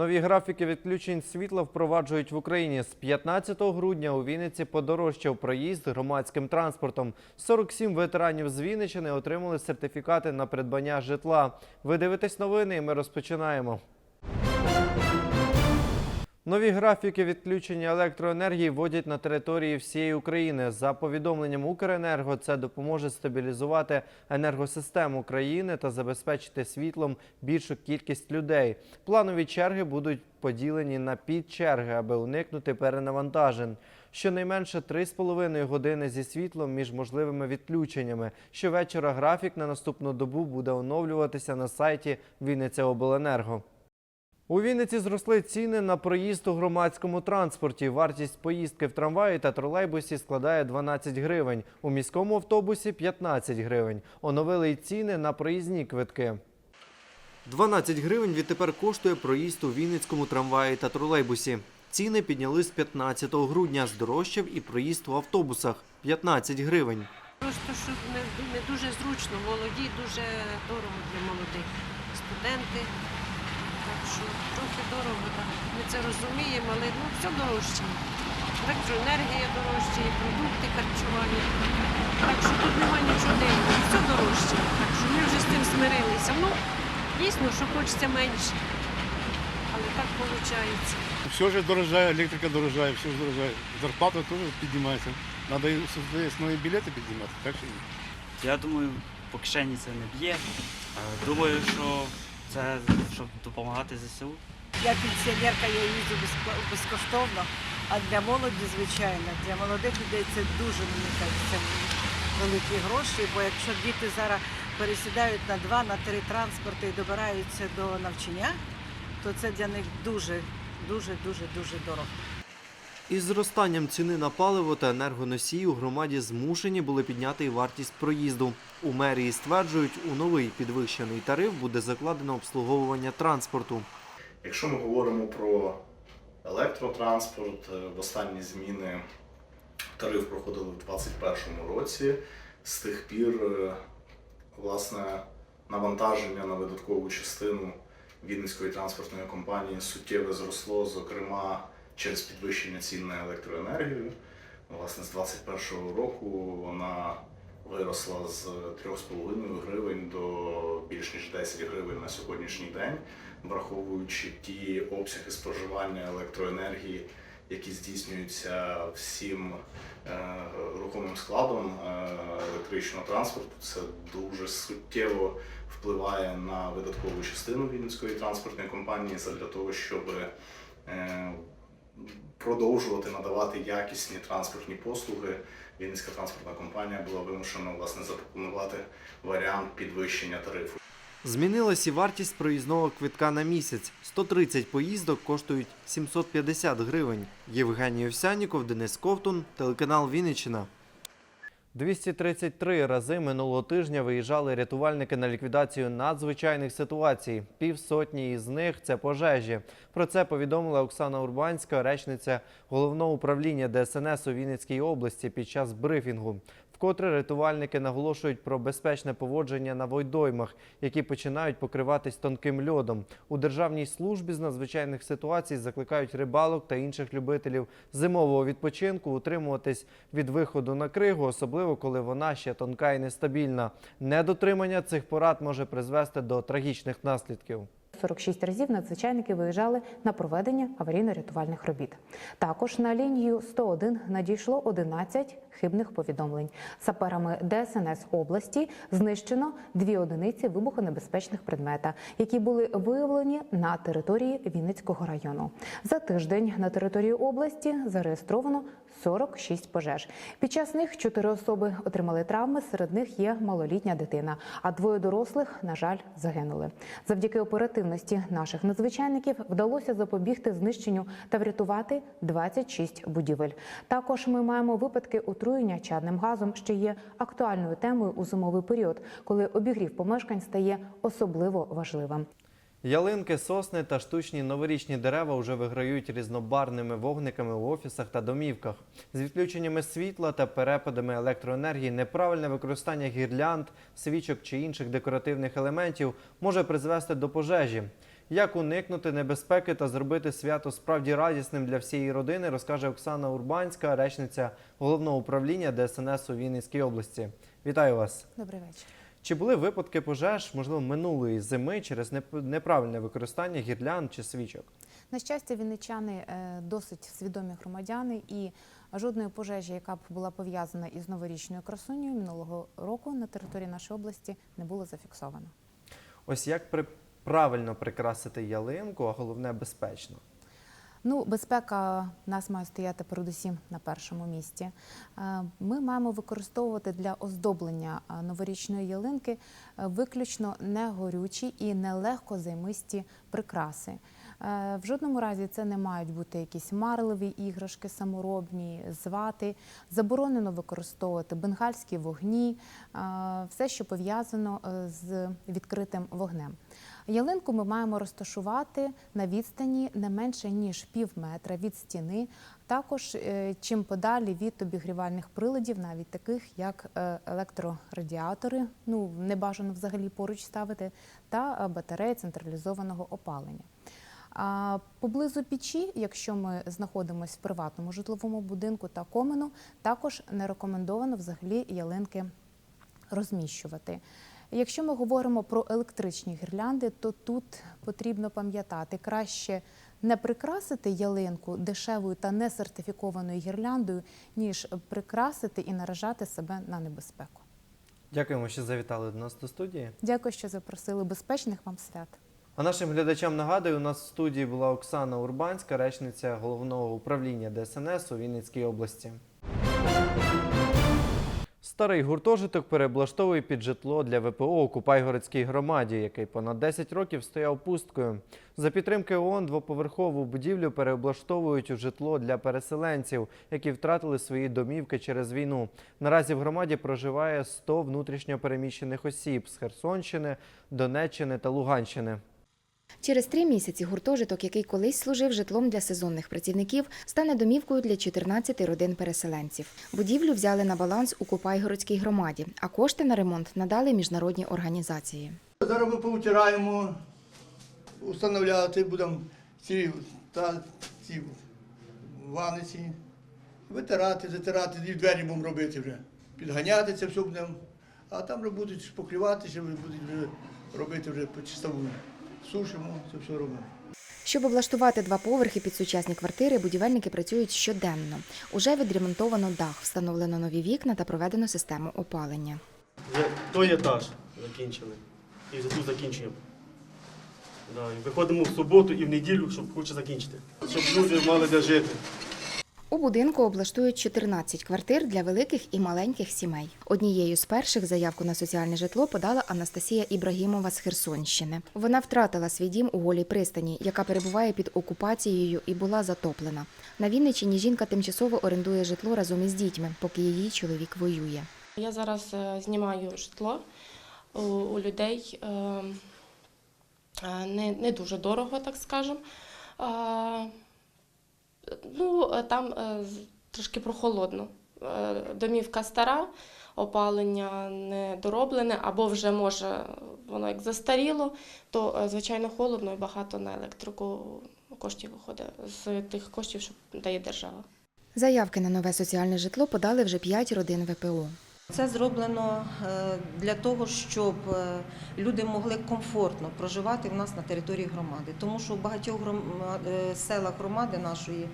Нові графіки відключень світла впроваджують в Україні. З 15 грудня у Вінниці подорожчав проїзд громадським транспортом. 47 ветеранів з Вінниччини отримали сертифікати на придбання житла. Ви дивитесь новини, і ми розпочинаємо. Нові графіки відключення електроенергії вводять на території всієї України. За повідомленням Укренерго, це допоможе стабілізувати енергосистему країни та забезпечити світлом більшу кількість людей. Планові черги будуть поділені на підчерги, аби уникнути перенавантажень. Щонайменше 3,5 години зі світлом між можливими відключеннями. Щовечора графік на наступну добу буде оновлюватися на сайті Вінниця Обленерго. У Вінниці зросли ціни на проїзд у громадському транспорті. Вартість поїздки в трамваї та тролейбусі складає 12 гривень. У міському автобусі 15 гривень. Оновили й ціни на проїзні квитки. 12 гривень відтепер коштує проїзд у Вінницькому трамваї та тролейбусі. Ціни підняли з 15 грудня. Здорожчав і проїзд у автобусах 15 гривень. Просто що не, не дуже зручно, молоді дуже дорого для молодих. Студенти. Що трохи дорого, так. Ми це розуміємо, але ну, все дорожче. Електроенергія дорожча, і продукти харчування. Так що тут немає нічого дивного, все дорожче. Так що ми вже з тим змирилися. Ну, дійсно, що хочеться менше. Але так виходить. Все же дорожає, електрика дорожає, все ж дорожає. Зарплата теж піднімається. Треба і основні білети піднімати, так що ні. Я думаю, по кишені це не б'є. Е, Думаю, що це щоб допомагати ЗСУ. Я пенсіонерка, я їжджу безкоштовно, а для молоді, звичайно, для молодих людей це дуже, мені кажеться, великі гроші, бо якщо діти зараз пересідають на два, на три транспорти і добираються до навчання, то це для них дуже, дуже, дуже, дуже дорого. Із зростанням ціни на паливо та енергоносії у громаді змушені були підняти і вартість проїзду. У мерії стверджують, у новий підвищений тариф буде закладено обслуговування транспорту. Якщо ми говоримо про електротранспорт, е, в останні зміни тариф проходили в 2021 році. З тих пір, е, власне, навантаження на видаткову частину Вінницької транспортної компанії суттєво зросло, зокрема через підвищення цін на електроенергію. Власне, з 2021 року вона виросла з 3,5 гривень до більш ніж 10 гривень на сьогоднішній день враховуючи ті обсяги споживання електроенергії, які здійснюються всім е, рухомим складом е, електричного транспорту, це дуже суттєво впливає на видаткову частину Вінницької транспортної компанії для того, щоб е, продовжувати надавати якісні транспортні послуги. Вінницька транспортна компанія була вимушена власне запропонувати варіант підвищення тарифу. Змінилась і вартість проїзного квитка на місяць. 130 поїздок коштують 750 гривень. Євгеній Овсяніков, Денис Ковтун, телеканал Вінниччина. 233 рази минулого тижня виїжджали рятувальники на ліквідацію надзвичайних ситуацій. Півсотні із них це пожежі. Про це повідомила Оксана Урбанська, речниця головного управління ДСНС у Вінницькій області під час брифінгу. Вкотре рятувальники наголошують про безпечне поводження на водоймах, які починають покриватись тонким льодом. У Державній службі з надзвичайних ситуацій закликають рибалок та інших любителів зимового відпочинку утримуватись від виходу на кригу, особливо коли вона ще тонка і нестабільна. Недотримання цих порад може призвести до трагічних наслідків. 46 разів надзвичайники виїжджали на проведення аварійно-рятувальних робіт. Також на лінію 101 надійшло 11 хибних повідомлень. Саперами ДСНС області знищено дві одиниці вибухонебезпечних предмета, які були виявлені на території Вінницького району. За тиждень на території області зареєстровано 46 пожеж. Під час них чотири особи отримали травми. Серед них є малолітня дитина, а двоє дорослих, на жаль, загинули. Завдяки оперативності наших надзвичайників вдалося запобігти знищенню та врятувати 26 будівель. Також ми маємо випадки отруєння чадним газом, що є актуальною темою у зимовий період, коли обігрів помешкань стає особливо важливим. Ялинки, сосни та штучні новорічні дерева вже виграють різнобарвними вогниками у офісах та домівках. З відключеннями світла та перепадами електроенергії неправильне використання гірлянд, свічок чи інших декоративних елементів може призвести до пожежі. Як уникнути небезпеки та зробити свято справді радісним для всієї родини, розкаже Оксана Урбанська, речниця головного управління ДСНС у Вінницькій області. Вітаю вас! Добрий вечір. Чи були випадки пожеж, можливо, минулої зими через неправильне використання гірлянд чи свічок? На щастя, вінничани е, досить свідомі громадяни, і жодної пожежі, яка б була пов'язана із новорічною красунею минулого року на території нашої області не було зафіксовано. Ось як при... правильно прикрасити ялинку, а головне безпечно. Ну, безпека нас має стояти передусім на першому місці. Е, Ми маємо використовувати для оздоблення е, новорічної ялинки е, виключно негорючі і нелегко займисті прикраси. В жодному разі це не мають бути якісь марливі іграшки, саморобні, звати. Заборонено використовувати бенгальські вогні, все, що пов'язано з відкритим вогнем. Ялинку ми маємо розташувати на відстані не менше ніж пів метра від стіни. Також е, чим подалі від обігрівальних приладів, навіть таких як е, електрорадіатори, ну не бажано взагалі поруч ставити, та е, батареї централізованого опалення. А поблизу печі, якщо ми знаходимося в приватному житловому будинку та комину, також не рекомендовано взагалі ялинки розміщувати. Якщо ми говоримо про електричні гірлянди, то тут потрібно пам'ятати краще не прикрасити ялинку дешевою та несертифікованою гірляндою, ніж прикрасити і наражати себе на небезпеку. Дякуємо, що завітали до нас до студії. Дякую, що запросили безпечних вам свят. А нашим глядачам нагадую, у нас в студії була Оксана Урбанська, речниця головного управління ДСНС у Вінницькій області. Старий гуртожиток переблаштовує під житло для ВПО у Купайгородській громаді, який понад 10 років стояв пусткою. За підтримки ООН двоповерхову будівлю переоблаштовують у житло для переселенців, які втратили свої домівки через війну. Наразі в громаді проживає 100 внутрішньо переміщених осіб з Херсонщини, Донеччини та Луганщини. Через три місяці гуртожиток, який колись служив житлом для сезонних працівників, стане домівкою для 14 родин переселенців. Будівлю взяли на баланс у Купайгородській громаді, а кошти на ремонт надали міжнародні організації. Зараз ми повтираємо, установляти будемо ці, та, ці ваниці, витирати, затирати, і двері будемо робити вже. Підганяти це все будемо, а там будуть шпаклювати, ще будуть робити вже по чистову. Сушимо, це все робимо. Щоб облаштувати два поверхи під сучасні квартири, будівельники працюють щоденно. Уже відремонтовано дах, встановлено нові вікна та проведено систему опалення. Вже той етаж закінчили. І вже тут закінчуємо. Да, і виходимо в суботу і в неділю, щоб хоче закінчити. Щоб люди мали де жити. У будинку облаштують 14 квартир для великих і маленьких сімей. Однією з перших заявку на соціальне житло подала Анастасія Ібрагімова з Херсонщини. Вона втратила свій дім у голій пристані, яка перебуває під окупацією і була затоплена. На Вінниччині жінка тимчасово орендує житло разом із дітьми, поки її чоловік воює. Я зараз е, знімаю житло у, людей е, е, не дуже дорого, так скажемо. Ну, е, там е, трошки прохолодно. Е, Домівка стара, опалення не дороблене, або вже може воно як застаріло, то звичайно холодно і багато на електрику коштів виходить з тих коштів, що дає держава. Заявки на нове соціальне житло подали вже п'ять родин ВПО. Це зроблено е, для того, щоб е, люди могли комфортно проживати в нас на території громади. Тому що в багатьох е, селах громади нашої,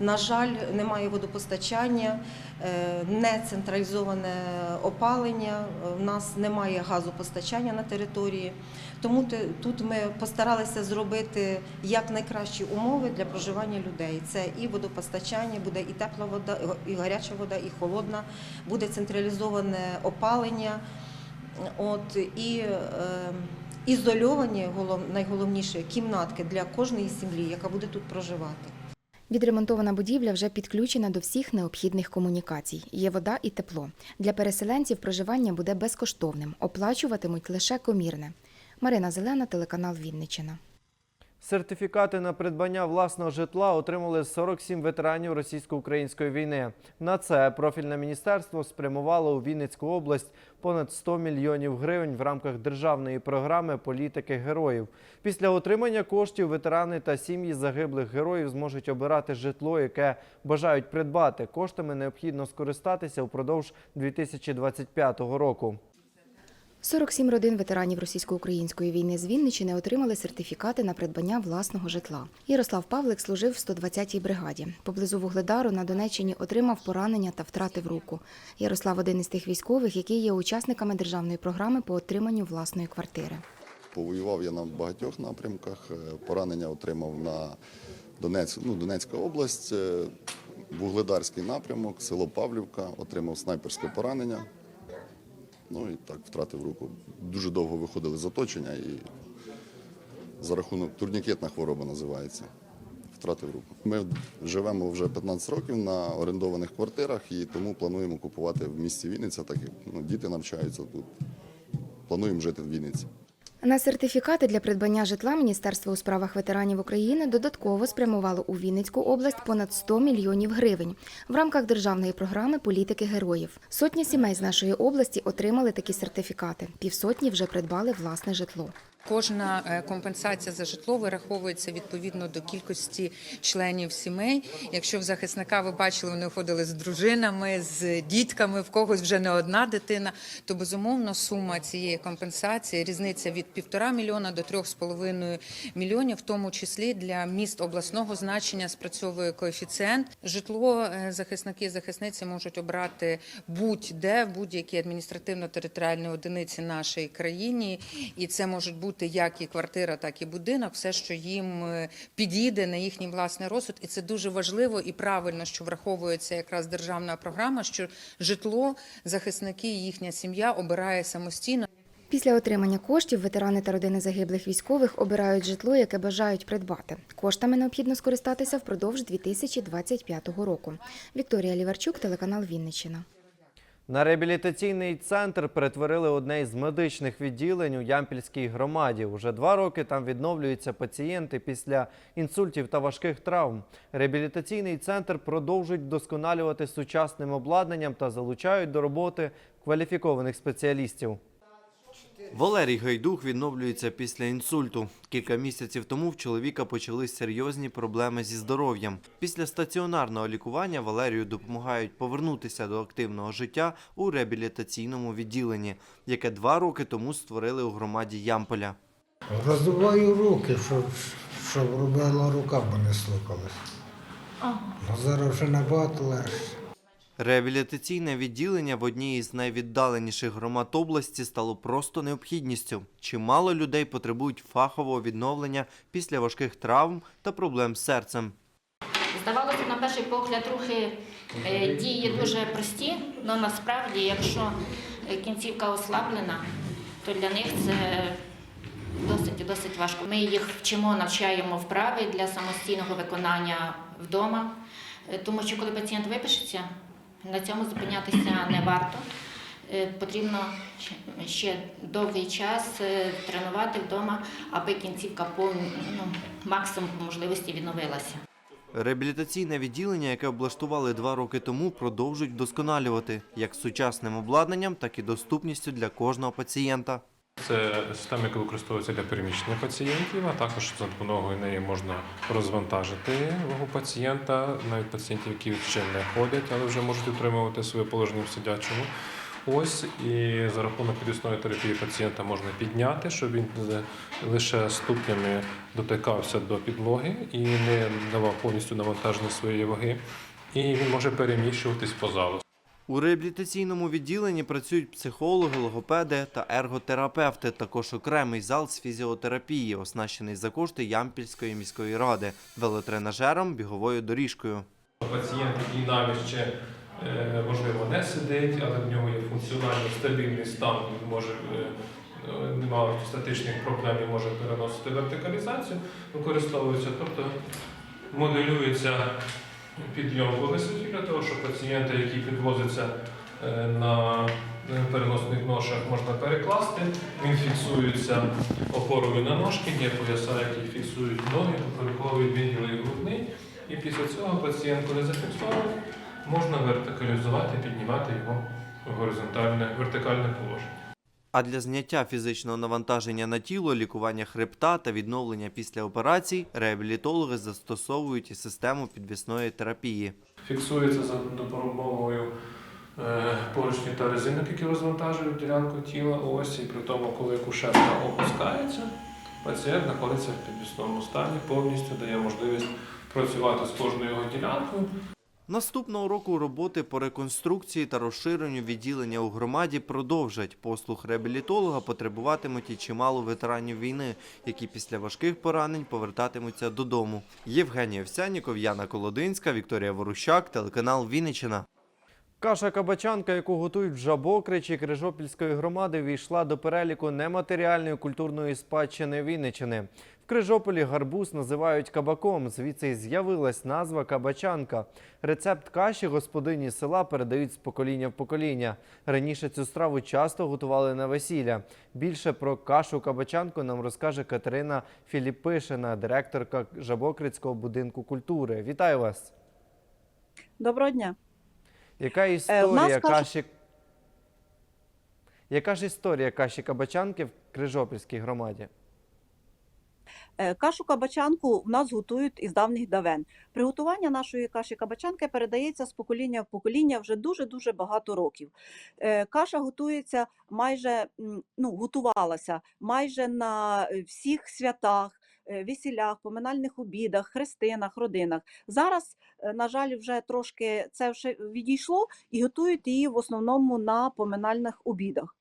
на жаль, немає водопостачання, е, не централізоване опалення, е, в нас немає газопостачання на території. Тому тут ми постаралися зробити як найкращі умови для проживання людей. Це і водопостачання, буде і тепла вода, і гаряча вода, і холодна, буде централізоване опалення. От і е, ізольовані голов, найголовніше кімнатки для кожної сім'ї, яка буде тут проживати. Відремонтована будівля вже підключена до всіх необхідних комунікацій. Є вода і тепло. Для переселенців проживання буде безкоштовним. Оплачуватимуть лише комірне. Марина Зелена, телеканал Вінниччина. Сертифікати на придбання власного житла отримали 47 ветеранів російсько-української війни. На це профільне міністерство спрямувало у Вінницьку область понад 100 мільйонів гривень в рамках державної програми політики героїв. Після отримання коштів ветерани та сім'ї загиблих героїв зможуть обирати житло, яке бажають придбати. Коштами необхідно скористатися упродовж 2025 року. 47 родин ветеранів російсько-української війни з Вінничини отримали сертифікати на придбання власного житла. Ярослав Павлик служив в 120-й бригаді. Поблизу Вугледару на Донеччині отримав поранення та втратив руку. Ярослав один із тих військових, які є учасниками державної програми по отриманню власної квартири. Повоював я на багатьох напрямках. Е, Поранення отримав на Донецьк, ну, Донецька область, е, Вугледарський напрямок, село Павлівка, отримав снайперське поранення. Ну і так втратив руку. Дуже довго виходили з оточення і за рахунок турнікетна хвороба називається. Втратив руку. Ми живемо вже 15 років на орендованих квартирах і тому плануємо купувати в місті Вінниця, так як ну, діти навчаються тут. Плануємо жити в Вінниці. На сертифікати для придбання житла Міністерство у справах ветеранів України додатково спрямувало у Вінницьку область понад 100 мільйонів гривень в рамках державної програми політики героїв. Сотні сімей з нашої області отримали такі сертифікати. Півсотні вже придбали власне житло. Кожна е, компенсація за житло вираховується відповідно до кількості членів сімей. Якщо в захисника ви бачили, вони ходили з дружинами, з дітками, в когось вже не одна дитина, то безумовно сума цієї компенсації різниця від півтора мільйона до трьох з половиною мільйонів, в тому числі для міст обласного значення спрацьовує коефіцієнт. Житло е, захисники і захисниці можуть обрати будь-де в будь-якій адміністративно-територіальній одиниці нашої країні, і це можуть бути як і квартира, так і будинок, все, що їм е, підійде на їхній власний розсуд. І це дуже важливо і правильно, що враховується якраз державна програма, що житло захисники і їхня сім'я обирає самостійно. Після отримання коштів ветерани та родини загиблих військових обирають житло, яке бажають придбати. Коштами необхідно скористатися впродовж 2025 року. Вікторія Ліварчук, телеканал Вінниччина. На реабілітаційний центр перетворили одне із медичних відділень у Ямпільській громаді. Уже два роки там відновлюються пацієнти після інсультів та важких травм. Реабілітаційний центр продовжують вдосконалювати сучасним обладнанням та залучають до роботи кваліфікованих спеціалістів. Валерій Гайдух відновлюється після інсульту. Кілька місяців тому в чоловіка почались серйозні проблеми зі здоров'ям. Після стаціонарного лікування Валерію допомагають повернутися до активного життя у реабілітаційному відділенні, яке два роки тому створили у громаді Ямполя. Роздуваю руки, щоб, щоб робила рука, бо не слухалась. Ну, зараз вже набагато легше. Реабілітаційне відділення в одній із найвіддаленіших громад області стало просто необхідністю. Чимало людей потребують фахового відновлення після важких травм та проблем з серцем. Здавалося, на перший погляд рухи е, дії дуже прості, але насправді, якщо е, кінцівка ослаблена, то для них це досить досить важко. Ми їх вчимо, навчаємо вправи для самостійного виконання вдома, Е, тому що коли пацієнт випишеться, на цьому зупинятися не варто. Е, Потрібно ще- довгий час е, тренувати вдома, аби кінцівка по ну, максимум можливості відновилася. Реабілітаційне відділення, яке облаштували два роки тому, продовжують вдосконалювати як сучасним обладнанням, так і доступністю для кожного пацієнта. Це система, яка використовується для переміщення пацієнтів, а також за допомогою неї можна розвантажити вагу пацієнта, навіть пацієнтів, які ще не ходять, але вже можуть утримувати своє положення в сидячому. Ось і за рахунок підвісної терапії пацієнта можна підняти, щоб він лише ступнями дотикався до підлоги і не давав повністю навантаження своєї ваги. І він може переміщуватись по залу. У реабілітаційному відділенні працюють психологи, логопеди та ерготерапевти. Також окремий зал з фізіотерапії, оснащений за кошти Ямпільської міської ради, велотренажером, біговою доріжкою. Пацієнт, який навіть ще е, можливо не сидить, але в нього є функціонально стабільний стан, він може е, е, немає статичних проблем і може переносити вертикалізацію, використовується, тобто моделюється підйом висоті для того, щоб пацієнти, які підвозяться е, на е, переносних ношах можна перекласти. Він фіксується опорою на ножки, є пояса, які фіксують ноги, поперековують відділи грудний. І після цього пацієнт, коли зафіксований, можна вертикалізувати, піднімати його в горизонтальне, вертикальне положення. А для зняття фізичного навантаження на тіло, лікування хребта та відновлення після операцій реабілітологи застосовують систему підвісної терапії. Фіксується за допомогою е, поручнів та резинок, які розвантажують ділянку тіла осі. І при тому, коли кушетка опускається, пацієнт знаходиться в підвісному стані, повністю дає можливість працювати з кожною його ділянкою. Наступного року роботи по реконструкції та розширенню відділення у громаді продовжать. Послуг реабілітолога потребуватимуть і чимало ветеранів війни, які після важких поранень повертатимуться додому. Євгенія Овсяніков, Яна Колодинська, Вікторія Ворущак, телеканал Вінниччина. Каша кабачанка, яку готують в Жабокричі Крижопільської громади, війшла до переліку нематеріальної культурної спадщини Вінниччини. В Крижополі гарбуз називають кабаком, звідси й з'явилась назва кабачанка. Рецепт каші господині села передають з покоління в покоління. Раніше цю страву часто готували на весілля. Більше про кашу кабачанку нам розкаже Катерина Філіпишина, директорка Жабокрицького будинку культури. Вітаю вас! Доброго дня. Яка Е, історія каші? Яка ж історія каші кабачанки в Крижопільській громаді? Е, Кашу кабачанку в нас готують із давніх давен. Приготування нашої каші кабачанки передається з покоління в покоління вже дуже-дуже багато років. Е, Каша готується майже, ну, готувалася майже на всіх святах, весілях, поминальних обідах, хрестинах, родинах. Зараз, е, на жаль, вже трошки це вже відійшло і готують її в основному на поминальних обідах.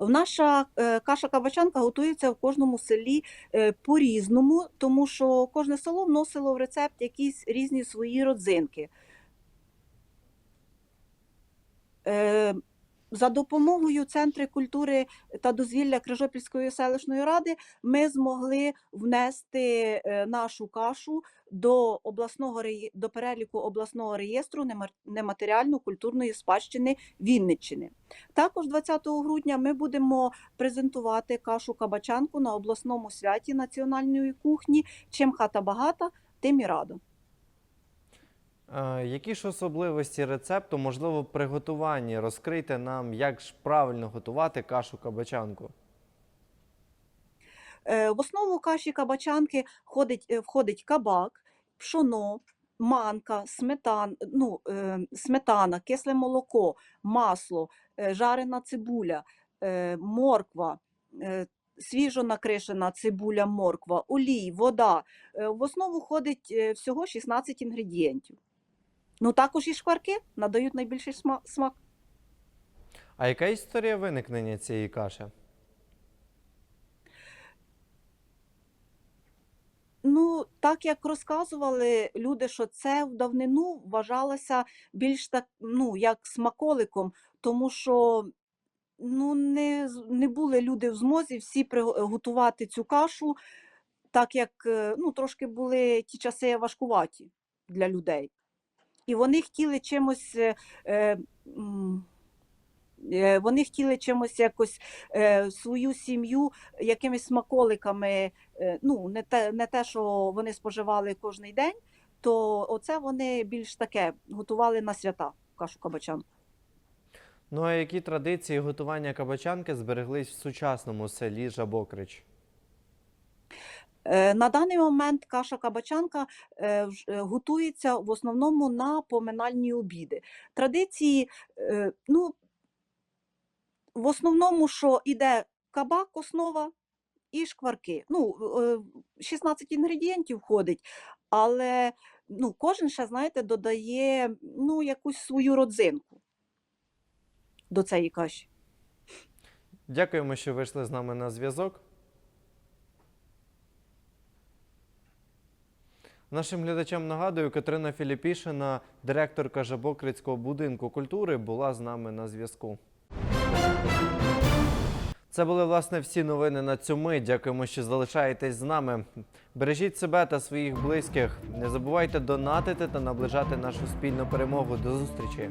Наша е, каша кабачанка готується в кожному селі е, по-різному, тому що кожне село вносило в рецепт якісь різні свої родзинки. За допомогою Центру культури та дозвілля Крижопільської селищної ради ми змогли внести е, нашу кашу до обласного до переліку обласного реєстру нематеріально-культурної спадщини Вінниччини. Також 20 грудня ми будемо презентувати кашу кабачанку на обласному святі національної кухні. Чим хата багата, тим і рада. Е, Які ж особливості рецепту, можливо, в приготуванні? Розкрийте нам, як ж правильно готувати кашу кабачанку. Е, В основу каші кабачанки входить, е, входить кабак, пшоно, манка, сметан, ну, сметана, кисле молоко, масло, жарена цибуля, морква, свіжо накришена цибуля, морква, олій, вода. В основу входить всього 16 інгредієнтів. Ну, також і шкварки надають найбільший смак. А яка історія виникнення цієї каші? Ну, так як розказували люди, що це в давнину вважалося більш так, ну, як смаколиком, тому що ну, не, не були люди в змозі всі приготувати цю кашу, так як е, ну, трошки були ті часи важкуваті для людей. І вони хотіли чимось. е, е, е, Вони хотіли чимось якось е, свою сім'ю якимись смаколиками, е, ну не те, не те, що вони споживали кожен день, то оце вони більш таке готували на свята кашу кабачанку. Ну а які традиції готування кабачанки збереглись в сучасному селі Жабокрич? Е, На даний момент каша кабачанка е, е, готується в основному на поминальні обіди. Традиції, ну, в основному, що іде кабак, основа і шкварки. Ну, е, 16 інгредієнтів входить, але ну, кожен ще, знаєте, додає ну, якусь свою родзинку до цієї каші. Дякуємо, що вийшли з нами на зв'язок. Нашим глядачам нагадую, Катерина Філіпішина, директорка Жабокрицького будинку культури, була з нами на зв'язку. Це були власне всі новини на цю мить. Дякуємо, що залишаєтесь з нами. Бережіть себе та своїх близьких. Не забувайте донатити та наближати нашу спільну перемогу. До зустрічі.